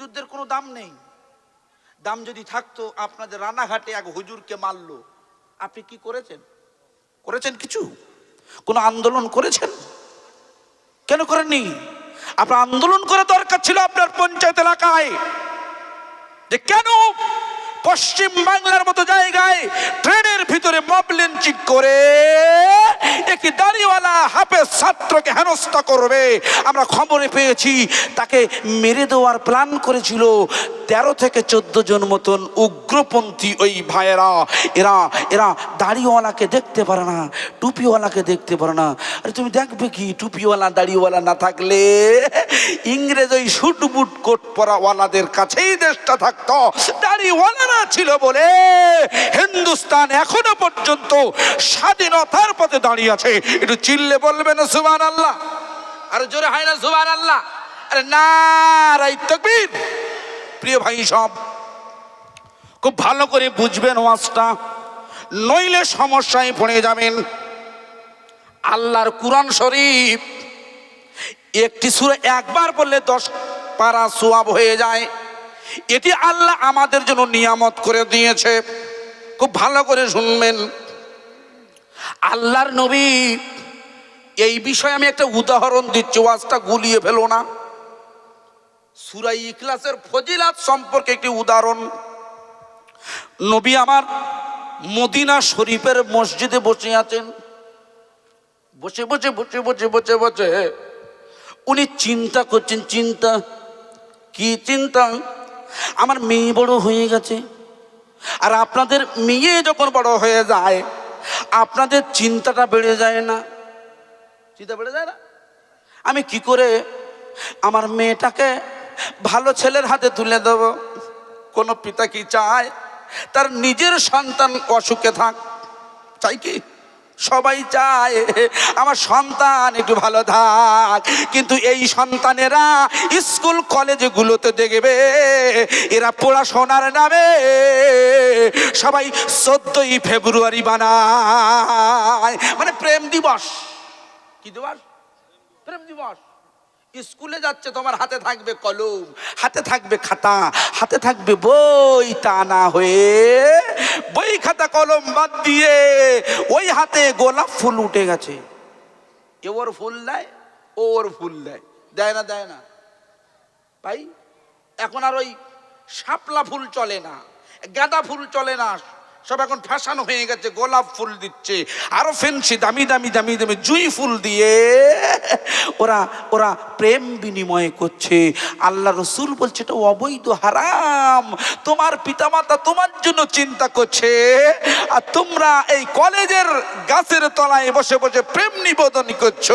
হুজুরদের কোনো দাম নেই। দাম যদি থাকতো, আপনাদের রানাঘাটে এক হুজুরকে মারলো। আপনি কি করেছেন? করেছেন কিছু? কোনো আন্দোলন করেছেন? কেন করেননি? আপনার আন্দোলন করা দরকার ছিল আপনার পঞ্চায়েত এলাকায়। যে কেন পশ্চিম বাংলার মতো জায়গায় ট্রেনের ভিতরে মব লিঞ্চিং করে একটি দাড়িওয়ালা হাফেজ ছাত্রকে হেনস্থা করবে। আমরা খবরে পেয়েছি, তাকে মেরে দেওয়ার প্ল্যান করেছিল তেরো থেকে চোদ্দ জন মতন উগ্রপন্থী ওই ভাইয়েরা। এরা এরা দাড়িওয়ালাকে দেখতে পারে না, টুপিওয়ালাকে দেখতে পারে না। আরে তুমি দেখবে কি, টুপিওয়ালা, দাড়িওয়ালা না থাকলে ইংরেজ ওই শুট বুট কোট পরাওয়ালাদের কাছেই দেশটা থাকতো। দাড়িওয়ালারা ছিল বলে হিন্দুস্তান এখনও পর্যন্ত স্বাধীনতার পথে দাঁড়িয়ে আছে। একটু চিল্লে বলবেন সুবান আল্লাহ আর জোরে হয় না সুবান আল্লাহ আরে না প্রিয় ভাই সব, খুব ভালো করে বুঝবেন ওয়াজটা। নইলে সমস্যায় পড়ে যাবেন। আল্লাহর কুরআন শরীফ, একটি সুরে একবার বললে দশ পারা সোয়াব হয়ে যায়। এটি আল্লাহ আমাদের জন্য নিয়ামত করে দিয়েছে। খুব ভালো করে শুনবেন। আল্লাহর নবী, এই বিষয়ে আমি একটা উদাহরণ দিচ্ছি, ওয়াজটা গুলিয়ে ফেলো না। সুরাই ইখলাসের ফজিলাত সম্পর্কে একটি উদাহরণ। নবী আমার মদিনা শরীফের মসজিদে বসে আছেন। বসে বসে বসে বসে বসে বসে। উনি চিন্তা করছেন, চিন্তা, কি চিন্তা? আমার মেয়ে বড় হয়ে গেছে। আর আপনাদের মেয়ে যখন বড় হয়ে যায়, আপনাদের চিন্তাটা বেড়ে যায় না? চিন্তা বেড়ে যায় না? আমি কি করে আমার মেয়েটাকে ভালো ছেলের হাতে তুলে দেব? কোনো পিতা কি চায়? তার নিজের সন্তান অসুখে থাক। চাই কি? সবাই চায়, আমার সন্তান একটু ভালো থাক। কিন্তু এই সন্তানেরা স্কুল কলেজগুলোতে দেখবে, এরা পড়াশোনার নামে সবাই চোদ্দই ফেব্রুয়ারি বানায়। মানে প্রেম দিবস। কি দিবস? প্রেম দিবস। স্কুলে যাচ্ছে, তোমার হাতে থাকবে কলম, হাতে থাকবে খাতা, হাতে থাকবে বই, তা না হয়ে বই, খাতা, কলম বাদ দিয়ে ওই হাতে গোলাপ ফুল উঠে গেছে। এ ওর ফুল দেয়, ও ওর ফুল দেয়। দেয় না দেয় না। ভাই, এখন আর ওই শাপলা ফুল চলে না, গাঁদা ফুল চলে না সব এখন ফ্যাশন হয়ে গেছে, গোলাপ ফুল দিচ্ছে, আরও ফেন্সি, দামি দামি দামি দামি জুই ফুল দিয়ে ওরা ওরা প্রেম বিনিময় করছে। আল্লাহ রসুল বলছে, এটা অবৈধ, হারাম। তোমার পিতামাতা তোমার জন্য চিন্তা করছে, আর তোমরা এই কলেজের গাছের তলায় বসে বসে প্রেম নিবেদন করছ।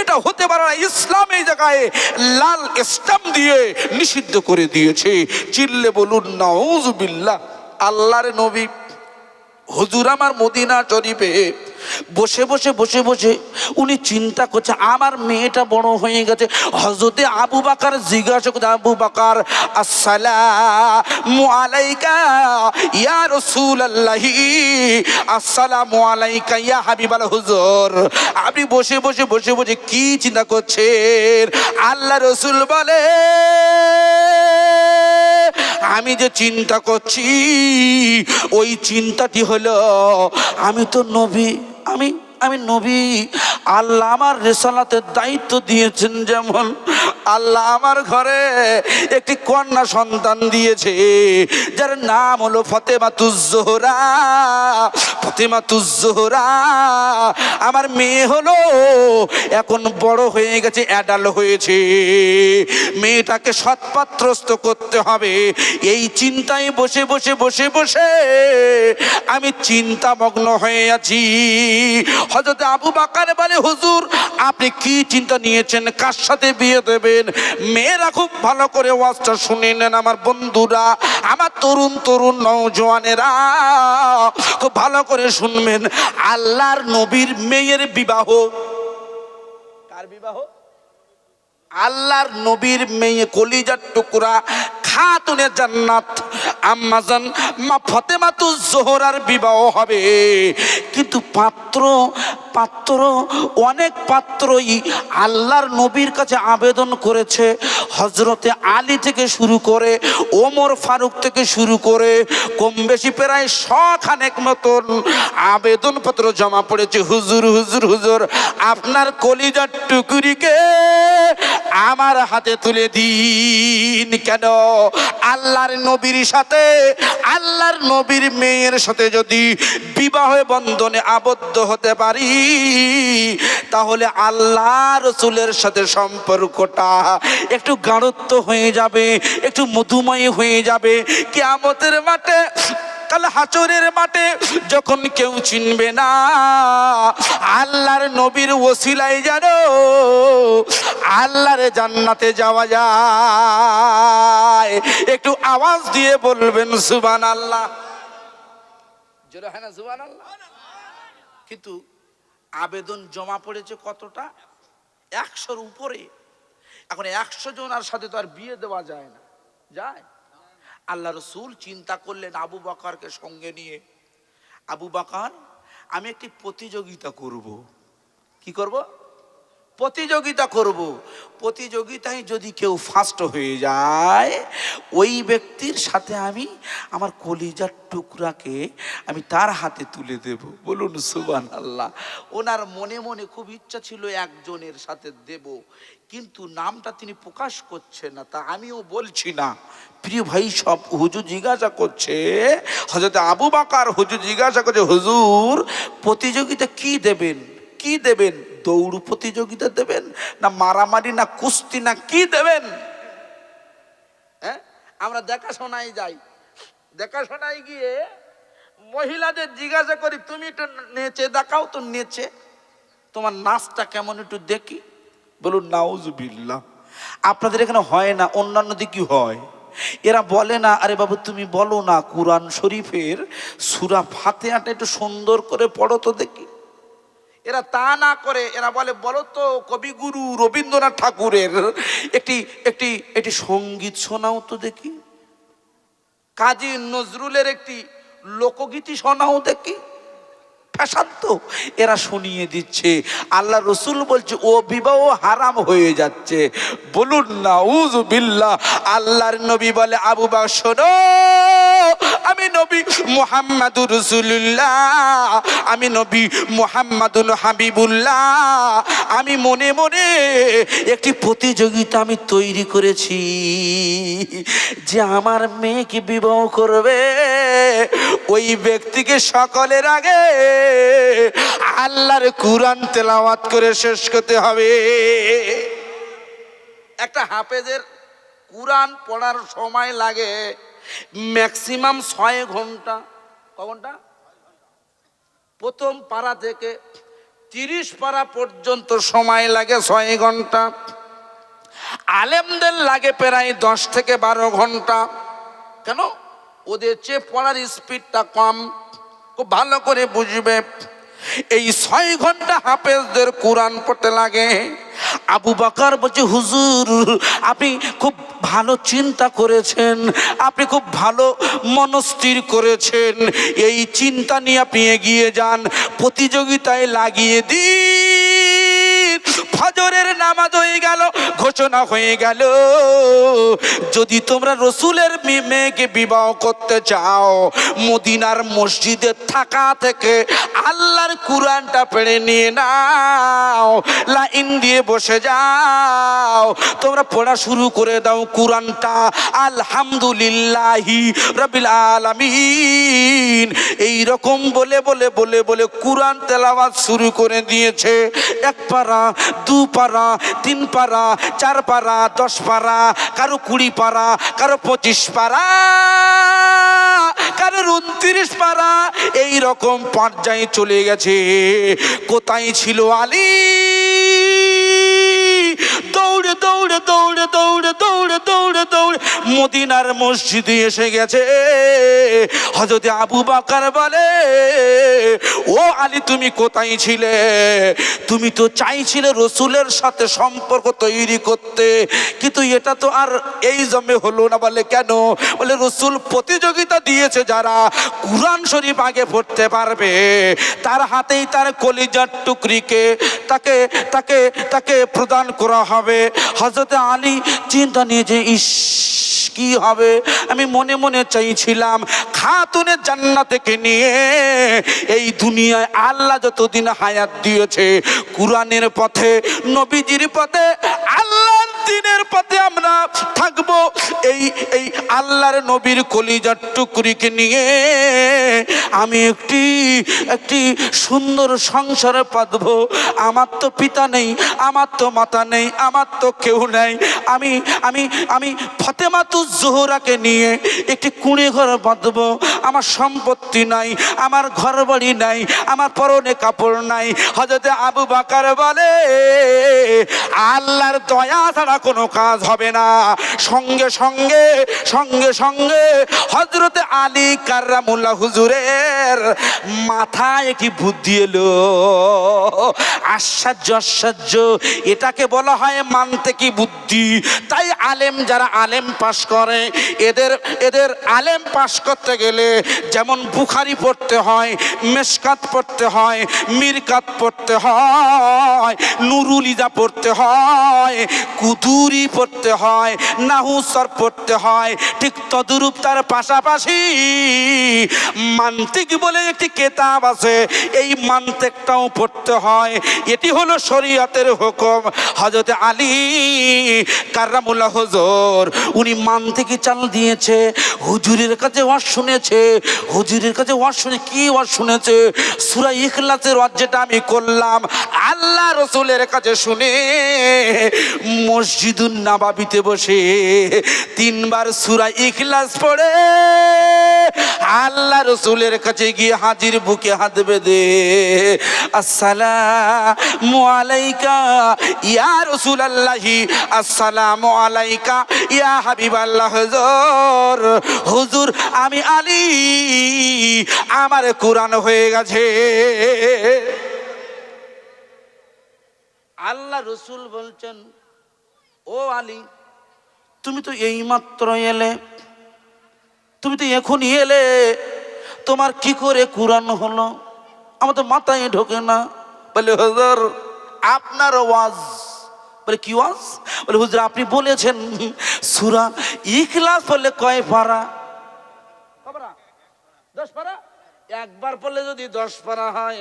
এটা হতে পারে না, ইসলাম এই জায়গায় লাল স্টাম্প দিয়ে নিষিদ্ধ করে দিয়েছে। চিল্লে বলুন, নাউজুবিল্লাহ, আল্লাহর নবী হুজুর আমার মদিনা শরীফে বসে বসে বসে বসে উনি চিন্তা করছে, আমার মেয়েটা বড় হয়ে গেছে। হজরতে আবু বাকার জিজ্ঞাসা করছে, আবু বাকার, আসসালামু আলাইকা ইয়া রাসূলুল্লাহি, আসসালামু আলাইকা ইয়া হাবিবাল হুজুর। আপনি বসে বসে বসে বসে কি চিন্তা করছেন? আল্লাহ রসুল বলে আমি যে চিন্তা করছি ওই চিন্তাটি হলো আমি তো নবী আমি আমি নবী, আল্লাহ আমার রেসালাতের দায়িত্ব দিয়েছেন যেমন আল্লাহ আমার ঘরে একটি কন্যা সন্তান দিয়েছে, যার নাম হলো ফতেমা তুজোহরা ফতেমা তুজোহরা আমার মেয়ে হলো, এখন বড় হয়ে গেছে অ্যাডাল হয়েছে। মেয়েটাকে সৎপাত্রস্ত করতে হবে। এই চিন্তায় বসে বসে বসে বসে আমি চিন্তামগ্ন হয়ে আছি। হজরত আবু বাকার বলে, হুজুর, আপনি কি চিন্তা নিয়েছেন? কার সাথে বিয়ে দেবেন? মেয়েরা খুব ভালো করে ওয়াজটা শুনে নেন, আমার বন্ধুরা, আমার তরুণ তরুণ নৌজওয়ানেরা খুব ভালো করে শুনবেন, আল্লাহর নবীর মেয়ের বিবাহ। কার বিবাহ? আল্লাহর নবীর মেয়ে কলিজার টুকরা খাতুনে জান্নাত। আম্মাজান মা ফতেমাতু জোহরার বিবাহ হবে। কিন্তু পাত্র পাত্র, অনেক পাত্রই আল্লাহর নবীর কাছে আবেদন করেছে হজরতে আলী থেকে শুরু করে, ওমর ফারুক থেকে শুরু করে কম বেশি প্রায় শখানেক মতন আবেদনপত্র জমা পড়েছে। হুজুর হুজুর হুজুর, আপনার কলিজার টুকুরিকে আমার হাতে তুলে দিন কেন? আল্লাহর নবীর সাথে, আল্লাহর নবীর মেয়ের সাথে যদি বিবাহ বন্ধনে আবদ্ধ হতে পারি, তাহলে আল্লাহ রসুলের সাথে সম্পর্কটা একটু গাঢ়ত্ব হয়ে যাবে, একটু মধুময় হয়ে যাবে। কেয়ামতের মাঠে কাল হাচরের মাঠে যখন কেউ চিনবে না, আল্লাহর নবীর ওসিলাই জানো আল্লাহর জান্নাতে যাওয়া যায়। একটু আওয়াজ দিয়ে বলবেন সুবান আল্লাহ কিন্তু আবেদন জমা পড়েছে কতটা? একশোর উপরে। এখন একশো জনের সাথে তো আর বিয়ে দেওয়া যায় না। যায়? আল্লাহ রসুল চিন্তা করলেন আবু বাকারকে সঙ্গে নিয়ে। আবু বাকার, আমি একটি প্রতিযোগিতা করব। কি করব? প্রতিযোগিতা করব। প্রতিযোগিতায় যদি কেউ ফার্স্ট হয়ে যায়, ওই ব্যক্তির সাথে আমি আমার কলিজার টুকরাকে আমি তার হাতে তুলে দেব। বলুন সুবান আল্লাহ ওনার মনে মনে খুব ইচ্ছা ছিল একজনের সাথে দেব, কিন্তু নামটা তিনি প্রকাশ করছেন না, তা আমিও বলছি না। প্রিয় ভাই, সব হুজুর জিজ্ঞাসা করছে হজরত আবু বাকার হুজুর জিজ্ঞাসা করছে, হুজুর, প্রতিযোগিতা কি দেবেন? কি দেবেন? দৌড় প্রতিযোগিতা দেবেন, না মারামারি, না কুস্তি, না কি দেবেন? হ্যাঁ? আমরা দেখাশোনায় যাই। দেখাশোনায় গিয়ে মহিলাদের জিজ্ঞাসা করি, তুমি একটু নেচে দেখাও তো নেচে। তোমার নাচটা কেমন একটু দেখি? বলুন, নাউজুবিল্লাহ। আপনাদের এখানে হয় না, অন্যান্য দিকে হয়। এরা বলে না, আরে বাবু, তুমি বলো না, কোরআন শরীফের সুরা ফাতেহাটা একটু সুন্দর করে পড়ো তো দেখি। এরা তা না করে, এরা বলে বলো তো কবিগুরু রবীন্দ্রনাথ ঠাকুরের একটি একটি একটি সংগীত শোনাও তো দেখি। কাজী নজরুলের একটি লোকগীতি শোনাও দেখি। ফ্যাশন এরা শুনিয়ে দিচ্ছে। আল্লাহ রসুল বলছে, ও বিবাহ হারাম হয়ে যাচ্ছে। বলুন না বিল্লাহ আল্লাহর নবী বলে, আবু বা শোনো, আমি নবী মুহাম্মাদুর রসুল্লাহ আমি নবী মুহাম্মাদুল হাবিবুল্লাহ, আমি মনে মনে একটি প্রতিযোগিতা আমি তৈরি করেছি, যে আমার মেয়েকে বিবাহ করবে ওই ব্যক্তিকে সকলের আগে আল্লাহর কুরআন তেলাওয়াত করে শেষ করতে হবে। একটা হাফেজের কুরআন পড়ার সময় লাগে ম্যাক্সিমাম ছয় ঘণ্টা। ক ঘণ্টা? প্রথম পাড়া থেকে তিরিশ পাড়া পর্যন্ত সময় লাগে ছয় ঘণ্টা। আলেমদের লাগে প্রায় দশ থেকে বারো ঘণ্টা। কেন? ওদের চেয়ে পড়ার স্পিডটা কম। খুব ভালো করে বুঝবে। এই ছয় ঘণ্টা হাফেজদের কোরআন পড়তে লাগে। আবু বাকার বলছে, হুজুর, আপনি খুব ভালো চিন্তা করেছেন। আপনি খুব ভালো মনস্থির করেছেন। এই চিন্তা নিয়ে আপনি এগিয়ে যান। প্রতিযোগিতায় লাগিয়ে দিন। ফজরের নামাজ হয়ে গেল, ঘোষণা হয়ে গেল। যদি তোমরা রসুলের মেয়েকে বিবাহ করতে চাও, মদিনার মসজিদে থাকা থেকে আল্লাহর কুরআনটা পেড়ে নিয়ে নাও, লাইন দিয়ে বসে যাও। তোমরা পড়া শুরু করে দাও কুরআনটা। আলহামদুলিল্লাহি রবিল আলামিন। এই রকম বলে বলে বলে বলে কুরআন তেলাওয়াত শুরু করে দিয়েছে। এক পারা দু পারা, তিন পারা, চার পারা, দশ পারা, কারও কুড়ি পারা, কারও পঁচিশ পারা, কারোর উনত্রিশ পারা। এই রকম পর্যায়ে চলে গেছে। কোথায় ছিল আলী? দৌড়ে দৌড়ে দৌড়ে দৌড়ে দৌড়ে দৌড়ে দৌড়ে। মদিনার মসজিদে এসে গেছে। হজরত আবু বাকার বলে, ও আলী, তুমি কোথায় ছিলে? তুমি তো চাইছিলে রসুলের সাথে সম্পর্ক তৈরি করতে। কিন্তু এটা তো আর এই জমে হলো না। বলে, কেন? বলে, রসুল প্রতিযোগিতা দিয়েছে যারা কুরআন শরীফ আগে পড়তে পারবে, তার হাতেই তার কলিজার টুকরিকে তাকে তাকে তাকে প্রদান করা হবে। হজরত আলী চিন্তা নিয়ে যে ইস কি হবে? আমি মনে মনে চাইছিলাম খাতুনে জান্নাত থেকে নিয়ে এই দুনিয়ায় আল্লাহ যতদিন হায়াত দিয়েছে, কুরআনের পথে, নবীজির পথে, আল্লাহর দিনের পথে আমরা থাকব। এই এই আল্লাহর নবীর কলিজার টুকরিকে নিয়ে আমি একটি একটি সুন্দর সংসারে পাতব। আমার তো পিতা নেই, আমার তো মাতা নেই, আমার তো কেউ নেই। আমি আমি আমি ফতেমাতুজ জোহরাকে নিয়ে একটি কুঁড়ে ঘর বাঁধব। আমার সম্পত্তি নাই, আমার ঘর বাড়ি নাই, আমার পরনে কাপড় নাই। হজরতে আবু বাকার বলে, আল্লাহর দয়া ছাড়া কোনো কাজ হবে না। সঙ্গে সঙ্গে সঙ্গে সঙ্গে হজরতে আলী কার্রামুল্লাহ হুজুরের মাথায় একটি বুদ্ধি এলো। আশ্চর্য আশ্চর্য, এটাকে বলা হয় মানতে কি বুদ্ধি? তাই আলেম যারা আলেম পাশ করে। এদের এদের আলেম পাশ করতে গেলে যেমন বুখারি পড়তে হয়, মেশকাত পড়তে হয়, মিরকাত পড়তে হয় নুরুলিজা পড়তে হয়, কুদুরি পড়তে হয়, নাহুসর পড়তে হয়, ঠিক তদুরূপ তার পাশাপাশি মান্তিক বলে একটি কেতাব আছে, এই মান্তেকটাও পড়তে হয়। এটি হলো শরীয়তের হুকুম। হজরত আলী কার্রামুল্লাহ হুজুর, উনি মান্তিকি চাল দিয়েছে, হুজুরের কাছে ওয়াজ শুনেছে, হুজুরের কাছে ওয়াজ শুনে কি ওয়াজ শুনেছে? সুরা ইখলাসের ওয়াজ যেটা আমি করলাম, আল্লাহ রসুলের কাছে শুনে মসজিদুন নাবাবিতে বসে তিনবার সুরা ইখলাস পড়ে, আল্লাহ রসুলের কাছে গিয়ে হাজির বুকে হাত বেঁধে, আসসালামু আলাইকা, ইয়া রসুল আল্লাহি আসসালামু আলাইকা, ইয়া হাবিব আল্লাহ হুজুর হুজুর, আমি আলী, আমার কোরআন হয়ে গেছে। আল্লাহ রসুল বলছেন, ও আলী, তুমি তো এইমাত্র এলে, তুমি তো এখনই এলে, তোমার কি করে কোরআন হলো? আমার তো মাথায় ঢোকে না। বলে, হুজুর, আপনার ওয়াজ বলে কি ওয়াজ? বলে হুজুর আপনি বলেছেন সুরা ইখলাস বললে কয় পারা? দশ পারা? একবার পড়লে যদি দশ পারা হয়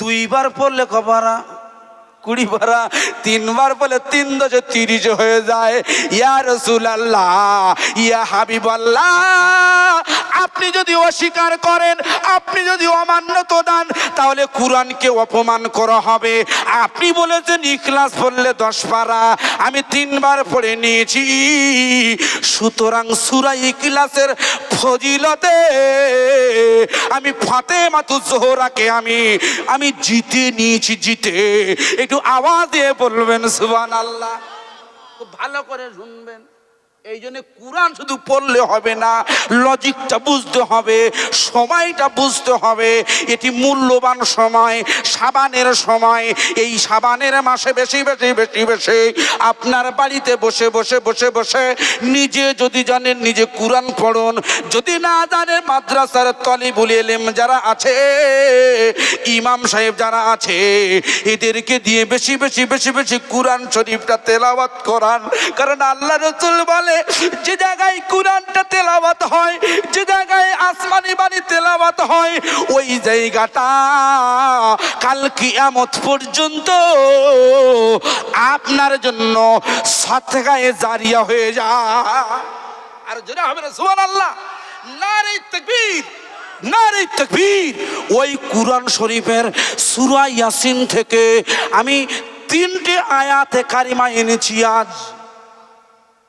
দুইবার পড়লে কবারা কুড়ি পারা? তিনবার বলে তিন দশে তিরিশ হয়ে যায়। ইয়া রসুল আল্লাহ ইয়া হাবিব আল্লাহ আপনি যদি অস্বীকার করেন, আপনি যদি অমান্যত দেন, তাহলে কোরআনকে অপমান করা হবে। আপনি বলেছেন, ইখলাস পড়লে দশ পারা, আমি তিনবার পড়ে নিয়েছি। সুতরাং সুরা ইখলাসের ফজিলতে আমি ফাতে মাতু জোহরাকে আমি আমি জিতে নিয়েছি, জিতে। একটু আওয়াজ দিয়ে বলবেন সুবান আল্লাহ খুব ভালো করে শুনবেন। এই জন্য কোরআন শুধু পড়লে হবে না লজিকটা বুঝতে হবে, সময়টা বুঝতে হবে। এটি মূল্যবান সময়, সাবানের সময়। এই সাবানের মাসে বেশি বেশি বেশি বেশি আপনার বাড়িতে বসে বসে বসে বসে নিজে যদি জানেন নিজে কোরআন পড়ুন, যদি না জানেন মাদ্রাসার তলিবুল এলেম যারা আছে, ইমাম সাহেব যারা আছে, এদেরকে দিয়ে বেশি বেশি বেশি বেশি কোরআন শরীফটা তেলাওয়াত করান। কারণ আল্লাহ রসুল বলে যে জায়গায় কোরআনটা তেলাওয়াত হয়, যে জায়গায় আসমানি বাণী তেলাওয়াত হয়, ওই জায়গাটা কাল কিয়ামত পর্যন্ত আপনার জন্য সৎকায়ে জারিয়া হয়ে যায়। আর যেটা হবে না সুবহান আল্লাহ নারে তাকবীর নারে তাকবীর। ওই কুরআন শরীফের সূরা ইয়াসিন থেকে আমি তিনটে আয়াতে কারিমা এনেছি আজ।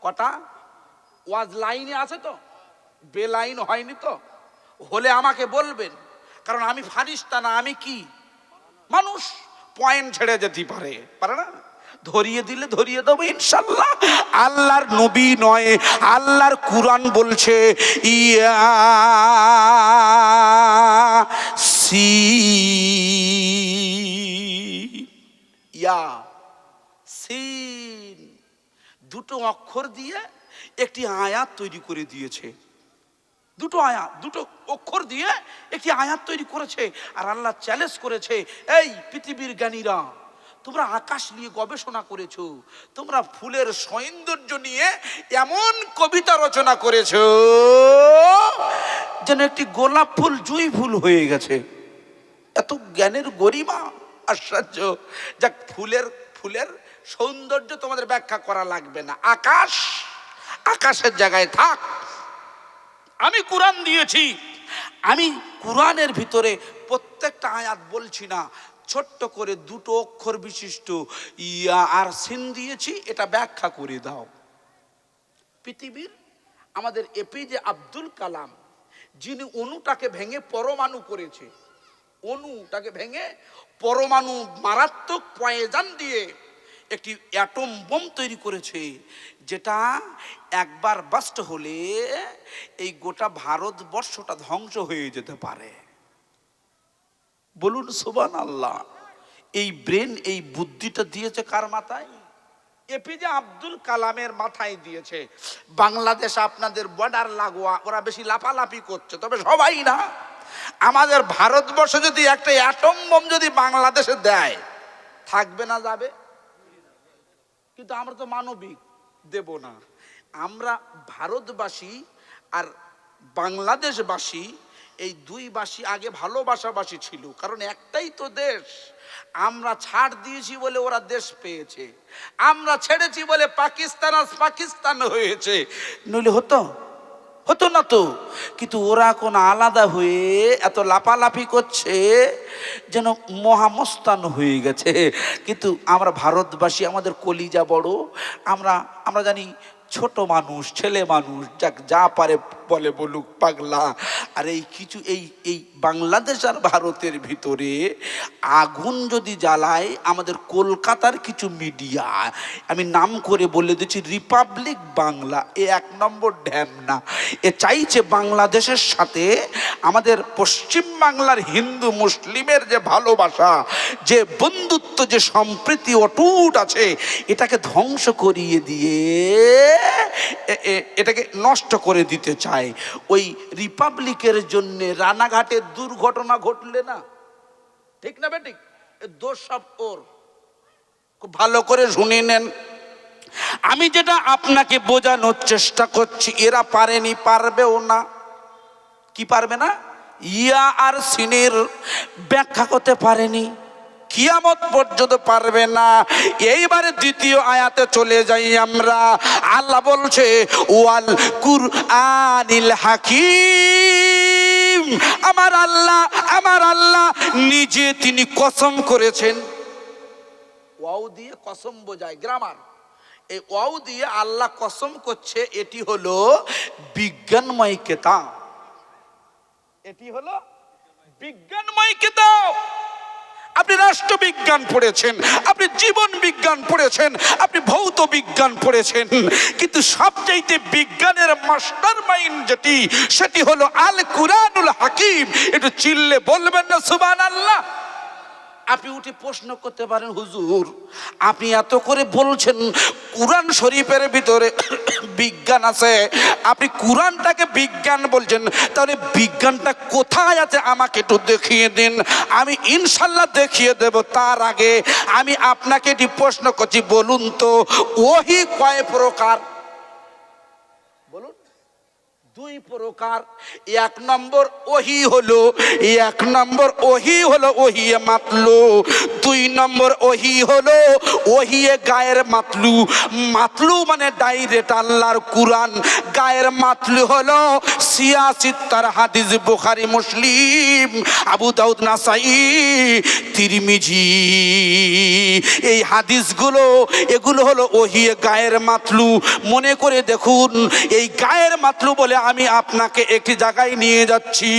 কটা? ওয়াজ লাইনে আছে তো? বেলাইন হয়নি তো? হলে আমাকে বলবেন, কারণ আমি ফারিস্তা না, আমি কি? মানুষ, পয়েন্ট ছেড়ে যেতে পারে পারে না? ধরিয়ে দিলে ধরিয়ে দেবো ইনশাল্লাহ। আল্লাহর নবী নয়, আল্লাহর কুরআন বলছে, ইয়া সি ইয়া সিন। দুটো অক্ষর দিয়ে একটি আয়াত তৈরি করে দিয়েছে। দুটো আয়াত, দুটো অক্ষর দিয়ে একটি আয়াত তৈরি করেছে আর আল্লাহ চ্যালেঞ্জ করেছে, এই পৃথিবীর জ্ঞানীরা, তোমরা আকাশ নিয়ে গবেষণা করেছ, তোমরা ফুলের সৌন্দর্য নিয়ে এমন কবিতা রচনা করেছ যেন একটি গোলাপ ফুল জুই ফুল হয়ে গেছে। এত জ্ঞানের গরিমা, আশ্চর্য। যাক, ফুলের ফুলের সৌন্দর্য তোমাদের ব্যাখ্যা করা লাগবে না। আকাশ আকাশের জায়গায় থাক। আমি কোরআন দিয়েছি। আমি কোরআনের ভিতরে প্রত্যেকটা আয়াত বলছি না। ছোট্ট করে দুটো অক্ষর বিশিষ্ট। ইয়া আর সিন দিয়েছি, এটা ব্যাখ্যা করে দাও। পৃথিবীর আমাদের এপিজে আব্দুল কালাম, যিনি অণুটাকে ভেঙে পরমাণু করেছে, অণুটাকে ভেঙে পরমাণু মারাত্মক পয়জান দিয়ে একটি অ্যাটম বোম তৈরি করেছে, যেটা একবার বাস্ট হলে এই গোটা ভারতবর্ষটা ধ্বংস হয়ে যেতে পারে। বলুন সুবান আল্লাহ এই ব্রেন এই বুদ্ধিটা দিয়েছে কার মাথায়? এপিজে আব্দুল কালামের মাথায় দিয়েছে। বাংলাদেশ আপনাদের বর্ডার লাগোয়া, ওরা বেশি লাফালাফি করছে, তবে সবাই না। আমাদের ভারতবর্ষ যদি একটা অ্যাটম বোম যদি বাংলাদেশে দেয়, থাকবে না যাবে? কিন্তু আমরা তো মানবিক, দেব না। আমরা ভারতবাসী আর বাংলাদেশবাসী, এই দুই বাসী আগে ভালোবাসাবাসী ছিল, কারণ একটাই তো দেশ। আমরা ছাড় দিয়েছি বলে ওরা দেশ পেয়েছে। আমরা ছেড়েছি বলে পাকিস্তান আজ পাকিস্তান হয়েছে। নইলে হতো? হতো না তো। কিন্তু ওরা কোন আলাদা হয়ে এত লাপালাপি করছে যেন মহামস্তান হয়ে গেছে। কিন্তু আমরা ভারতবাসী, আমাদের কলিজা বড়। আমরা আমরা জানি ছোট মানুষ, ছেলে মানুষ, যাক যা পারে বলে বলুক, পাগলা। আর এই কিছু, এই এই বাংলাদেশ আর ভারতের ভিতরে আগুন যদি জ্বালায়, আমাদের কলকাতার কিছু মিডিয়া, আমি নাম করে বলে দিচ্ছি, রিপাবলিক বাংলা, এ এক নম্বর ঢ্যামনা এ চাইছে বাংলাদেশের সাথে আমাদের পশ্চিম বাংলার হিন্দু মুসলিমের যে ভালোবাসা, যে বন্ধুত্ব, যে সম্প্রীতি অটুট আছে, এটাকে ধ্বংস করিয়ে দিয়ে এটাকে নষ্ট করে দিতে চায়। ওই রিপাবলিকের জন্য রানাঘাটের দুর্ঘটনা ঘটলে না, ঠিক না বেঠিক? এ দোষ সব ওর। খুব ভালো করে শুনে নেন। আমি যেটা আপনাকে বোঝানোর চেষ্টা করছি, এরা পারেনি, পারবেও না। কি পারবে না? ইয়া আর সিনের ব্যাখ্যা করতে পারেনি। কিয়ামত পর্যন্ত পারবে না। এইবারে দ্বিতীয় আয়াতে চলে যাই আমরা। আল্লাহ বলছে, ওয়াল কুরআনিল হাকিম। আমার আল্লাহ আমার আল্লাহ, নিজে তিনি কসম করেছেন। ওয়াও দিয়ে কসম বোঝায় গ্রামার এই ওয়াও দিয়ে আল্লাহ কসম করছে, এটি হলো বিজ্ঞানময় কেতাব। এটি হলো বিজ্ঞানময় কিতাব। আপনি রাষ্ট্রবিজ্ঞান পড়েছেন, আপনি জীবন বিজ্ঞান পড়েছেন, আপনি ভৌত বিজ্ঞান পড়েছেন, কিন্তু সবচাইতে বিজ্ঞানের মাস্টার মাইন্ড যেটি, সেটি হলো আল কুরআনুল হাকিম। একটু চিল্লে বলবেন না সুবান আল্লাহ আপনি উঠে প্রশ্ন করতে পারেন, হুজুর, আপনি এত করে বলছেন, কোরআন শরীফের ভিতরে বিজ্ঞান আছে। আপনি কোরআনটাকে বিজ্ঞান বলছেন, তাহলে বিজ্ঞানটা কোথায় আছে আমাকে একটু দেখিয়ে দিন। আমি ইনশাল্লাহ দেখিয়ে দেব তার আগে। আমি আপনাকে এটি প্রশ্ন করছি, বলুন তো, ওহি কয় প্রকার দুই প্রকার। এক নম্বর ওহি হলো, এক নম্বর ওহি হলো ওহিয়ে মাতলু। দুই নম্বর ওহি হলো ওহিয়ে গায়ের মাতলু। মাতলু মানে ডাইরেক্ট আল্লাহর কুরআন। গায়ের মাতলু হলো সিয়াসিত্তার হাদিস বুখারি, মুসলিম, আবু দাউদ, নাসাই, তিরমিজি। এই হাদিসগুলো, এগুলো হলো ওহিয়ে গায়ের মাতলু। মনে করে দেখুন, এই গায়ের মাতলু বলে আমি আপনাকে একটি জায়গায় নিয়ে যাচ্ছি।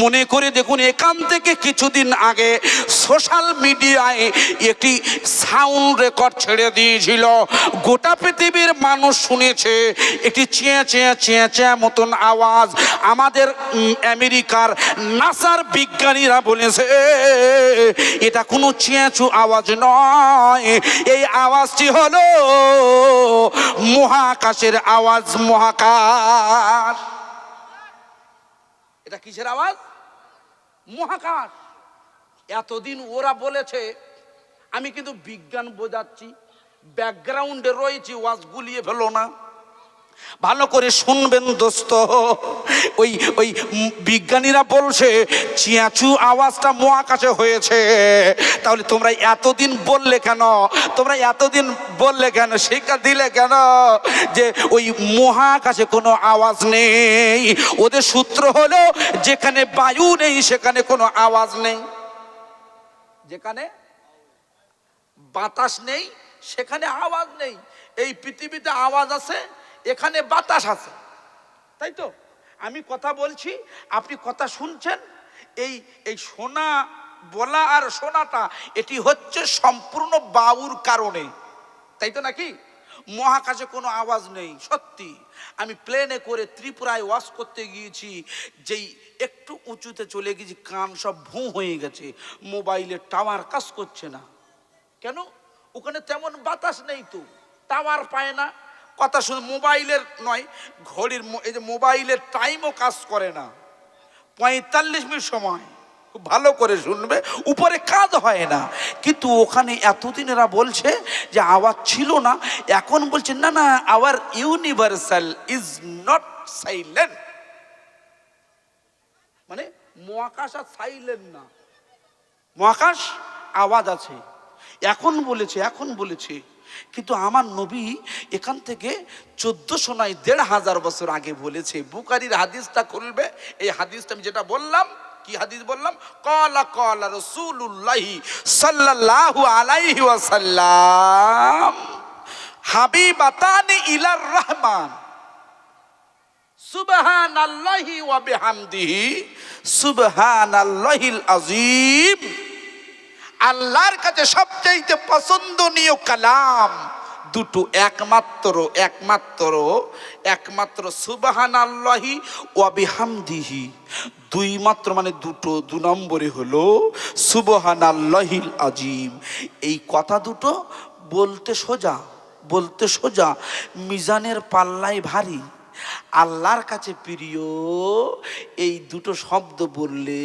মনে করে দেখুন, এখান থেকে কিছুদিন আগে সোশ্যাল মিডিয়ায় একটি সাউন্ড রেকর্ড ছেড়ে দিয়েছিল। গোটা পৃথিবীর মানুষ শুনেছে, একটি চেয়ে চেয়ে চেয়ে চেয়ে মতন আওয়াজ। আমাদের আমেরিকার নাসার বিজ্ঞানীরা বলেছে, এটা কোনো চেঁচু আওয়াজ নয়। এই আওয়াজটি হলো মহাকাশের আওয়াজ, মহাকাশ। এটা কিসের আওয়াজ? মহাকাশ। এতদিন ওরা বলেছে, আমি কিন্তু বিজ্ঞান বোঝাচ্ছি ব্যাকগ্রাউন্ডে রয়েছি, ওয়াজ গুলিয়ে ফেলো না। ভালো করে শুনবেন দোস্ত। ওই ওই বিজ্ঞানীরা বলছে, চিয়াচু আওয়াজটা মহাকাশে হয়েছে। তাহলে তোমরা এতদিন বললে কেন? তোমরা এতদিন বললে কেন? শিক্ষা দিলে কেন? যে ওই মহাকাশে কোনো আওয়াজ নেই। ওদের সূত্র হলো, যেখানে বায়ু নেই, সেখানে কোনো আওয়াজ নেই। যেখানে বাতাস নেই, সেখানে আওয়াজ নেই। এই পৃথিবীতে আওয়াজ আছে এখানে বাতাস আছে। তাই তো? আমি কথা বলছি, আপনি কথা শুনছেন, এই এই শোনা বলা আর শোনাটা এটি হচ্ছে সম্পূর্ণ বাউর কারণে। তাই তো নাকি? মহাকাশে কোনো আওয়াজ নেই, সত্যি। আমি প্লেনে করে ত্রিপুরায় ওয়াশ করতে গিয়েছি, যেই একটু উঁচুতে চলে গেছি কান সব ভুঁ হয়ে গেছে, মোবাইলে টাওয়ার কাজ করছে না। কেন? ওখানে তেমন বাতাস নেই তো। টাওয়ার পায় না কথা শুনে মোবাইলের নয়, ঘড়ির এই যে মোবাইলের টাইমও কাজ করে না। পঁয়তাল্লিশ মিনিট সময়, খুব ভালো করে শুনবে, উপরে কাজ হয় না। কিন্তু ওখানে এতদিন এরা বলছে যে আওয়াজ ছিল না, এখন বলছে, না না our universal is not silent মানে মহাকাশ আর সাইলেন্ট না। মহাকাশ আওয়াজ আছে। এখন বলেছে এখন বলেছে। কিন্তু আমার নবী এখান থেকে চোদ্দশো নয়, দেড় হাজার বছর আগে বলেছে বুকারির হাদিসটা খুলবে, এই হাদিসটা আমি যেটা বললাম, কি হাদিস বললাম? কলা কলা রসুল্লাহি সাল্লাল্লাহু আলাইহি ওয়াসাল্লাম, হাবিবাতানি ইলার রহমান সুবহান আল্লাহি ওয়া বিহামদিহি সুবহান আল্লাহিল আজিম আল্লাহর কাছে সবচাইতে পছন্দনীয় কালাম দুটো একমাত্র একমাত্র একমাত্র সুবাহান আল্লাহি ওয়া বিহামদিহি। দুই মাত্র মানে দুটো, দু নম্বরে হলো সুবহান আল্লাহিল আজিম এই কথা দুটো বলতে সোজা বলতে সোজা, মিজানের পাল্লাই ভারী। আল্লাহর কাছে প্রিয়, এই দুটো শব্দ বললে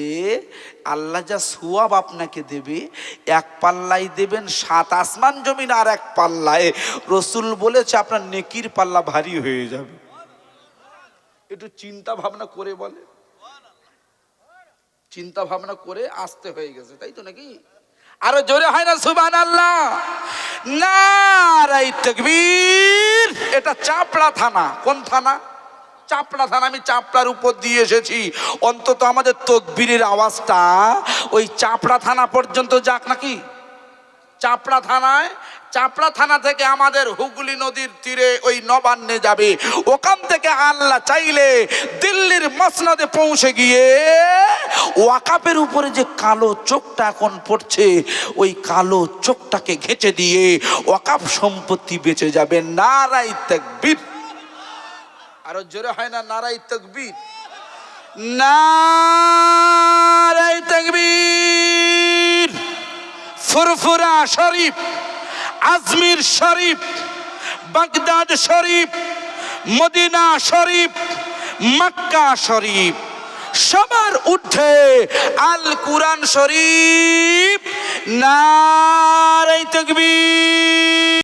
আল্লাহ যা সোয়াব আপনাকে দেবে, এক পাল্লায় দেবেন সাত আসমান জমিন আর এক পাল্লায়। রসুল বলেছে, আপনার নেকির পাল্লা ভারী হয়ে যাবে। একটু চিন্তা ভাবনা করে বলে। চিন্তা ভাবনা করে আসতে হয়ে গেছে, তাই তো নাকি? আরও জোরে হয় না সুবান আল্লাহ নারাই এটা চাপড়া থানা। কোন থানা? চাপড়া থানা, আমি চাপড়ার উপর দিয়ে এসেছি। অন্তত আমাদের তকবীরের আওয়াজটা ওই চাপড়া থানা পর্যন্ত যাক নাকি? চাপড়া থানায় চাপড়া থানা থেকে আমাদের হুগলি নদীর তীরে ওই নবান্নে যাবে। ওখান থেকে আল্লাহ চাইলে দিল্লির মসনদে পৌঁছে গিয়ে ওয়াকাপের উপরে যে কালো চোখটা এখন পড়ছে, ওই কালো চোখটাকে ঘেঁচে দিয়ে ওয়াকাপ সম্পত্তি বেঁচে যাবে। নারাই তকবীর। আরও জোরে হয় না নারাই তকবীর? নারাই তকবীর। Furfura Sharif. Ajmer Sharif, Baghdad Sharif, Medina Sharif, Mecca Sharif. সবার উঠে আল কুরআন শরীফ নারাই তকবীর।